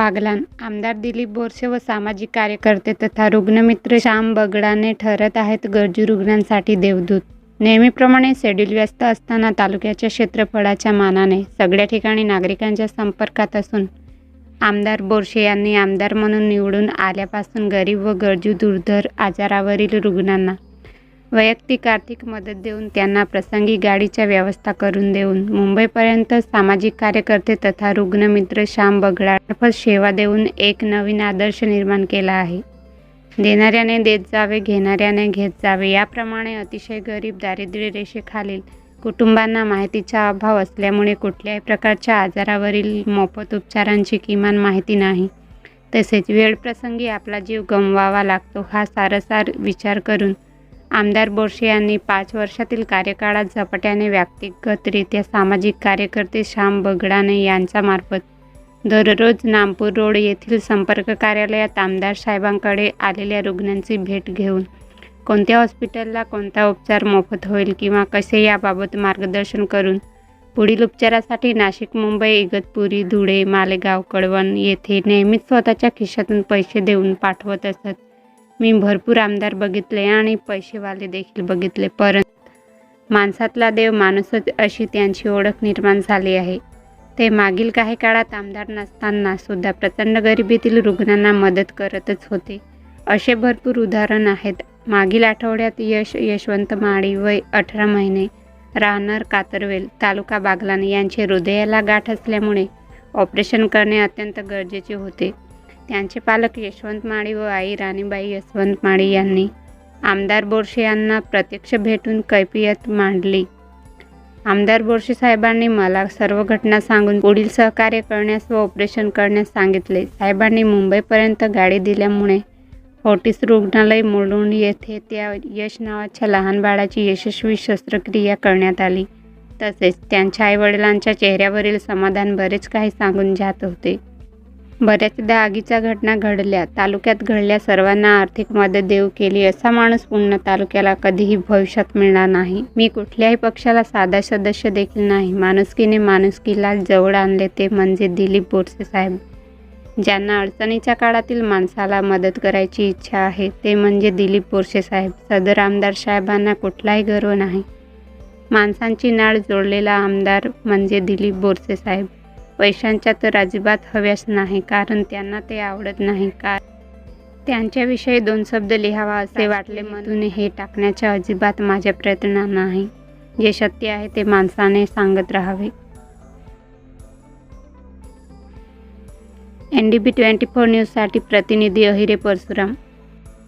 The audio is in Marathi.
बागलान. आमदार दिलीप बोरसे व सामाजिक कार्यकर्ते तथा रुग्णमित्र श्याम बगडाने ठरत आहेत गरजू रुग्णांसाठी देवदूत. नेहमीप्रमाणे शेड्यूल व्यस्त असताना तालुक्याच्या क्षेत्रफळाच्या मानाने सगळ्या ठिकाणी नागरिकांच्या संपर्कात असून आमदार बोरसे यांनी आमदार म्हणून निवडून आल्यापासून गरीब व गरजू दुर्धर आजारावरील रुग्णांना वैयक्तिक आर्थिक मदत देऊन त्यांना प्रसंगी गाडीच्या व्यवस्था करून देऊन मुंबईपर्यंत सामाजिक कार्यकर्ते तथा रुग्णमित्र श्याम बगडामार्फत सेवा देऊन एक नवीन आदर्श निर्माण केला आहे. देणाऱ्याने देत जावे घेणाऱ्याने घेत जावे याप्रमाणे अतिशय गरीब दारिद्र्य रेषेखालील कुटुंबांना माहितीचा अभाव असल्यामुळे कुठल्याही प्रकारच्या आजारावरील मोफत उपचारांची किमान माहिती नाही. तसेच वेळप्रसंगी आपला जीव गमवावा लागतो हा सारसार विचार करून आमदार बोरसे यांनी पाच वर्षातील कार्यकाळात झपाट्याने व्यक्तिगतरित्या सामाजिक कार्यकर्ते श्याम बगडाने यांच्यामार्फत दररोज नामपूर रोड येथील संपर्क कार्यालयात आमदार साहेबांकडे आलेल्या रुग्णांची भेट घेऊन कोणत्या हॉस्पिटलला कोणता उपचार मोफत होईल किंवा कसे याबाबत मार्गदर्शन करून पुढील उपचारासाठी नाशिक मुंबई इगतपुरी धुळे मालेगाव कळवण येथे नेहमीच स्वतःच्या खिशातून पैसे देऊन पाठवत असत. मी भरपूर आमदार बघितले आणि पैसेवाले देखील बघितले परंतु माणसातला देव माणूसच अशी त्यांची ओळख निर्माण झाली आहे. ते मागील काही काळात आमदार नसताना सुद्धा प्रचंड गरिबीतील रुग्णांना मदत करतच होते. असे भरपूर उदाहरण आहेत. मागील आठवड्यात यश यशवंत माळी वय अठरा महिने राहणार कातरवेल तालुका बागलाने यांचे हृदयाला गाठ असल्यामुळे ऑपरेशन करणे अत्यंत गरजेचे होते. त्यांचे पालक यशवंत माळी व आई राणीबाई यशवंत माळी यांनी आमदार बोरशे यांना प्रत्यक्ष भेटून कैफियत मांडली. आमदार बोरशे साहेबांनी मला सर्व घटना सांगून पुढील सहकार्य करण्यास व ऑपरेशन करण्यास सांगितले. साहेबांनी मुंबईपर्यंत गाडी दिल्यामुळे फोर्टिस रुग्णालय मुलुंड येथे त्या यश नावाच्या लहान बाळाची यशस्वी शस्त्रक्रिया करण्यात आली. तसेच त्यांच्या आईवडिलांच्या चेहऱ्यावरील समाधान बरेच काही सांगून जात होते. बऱ्याचदा आगीच्या घटना घडल्या. तालुक्यात घडल्या सर्वांना आर्थिक मदत देऊ केली असा माणूस पुन्हा तालुक्याला कधीही भविष्यात मिळणार नाही. मी कुठल्याही पक्षाला साधा सदस्य देखील नाही. माणुसकीने माणुसकीला जवळ आणले ते म्हणजे दिलीप बोरसे साहेब. ज्यांना अडचणीच्या काळातील माणसाला मदत करायची इच्छा आहे ते म्हणजे दिलीप बोरसे साहेब. सदर आमदार साहेबांना कुठलाही गर्व नाही. माणसांची नाळ जोडलेला आमदार म्हणजे दिलीप बोरसे साहेब. पैशांच्या तर अजिबात हव्यास नाही कारण त्यांना ते आवडत नाही. का त्यांच्याविषयी दोन शब्द लिहावा असे वाटले मधून हे टाकण्याच्या अजिबात माझ्या प्रयत्न नाही. जे सत्य आहे ते माणसाने सांगत राहावे. N D B twenty four न्यूजसाठी प्रतिनिधी अहिरे परशुराम.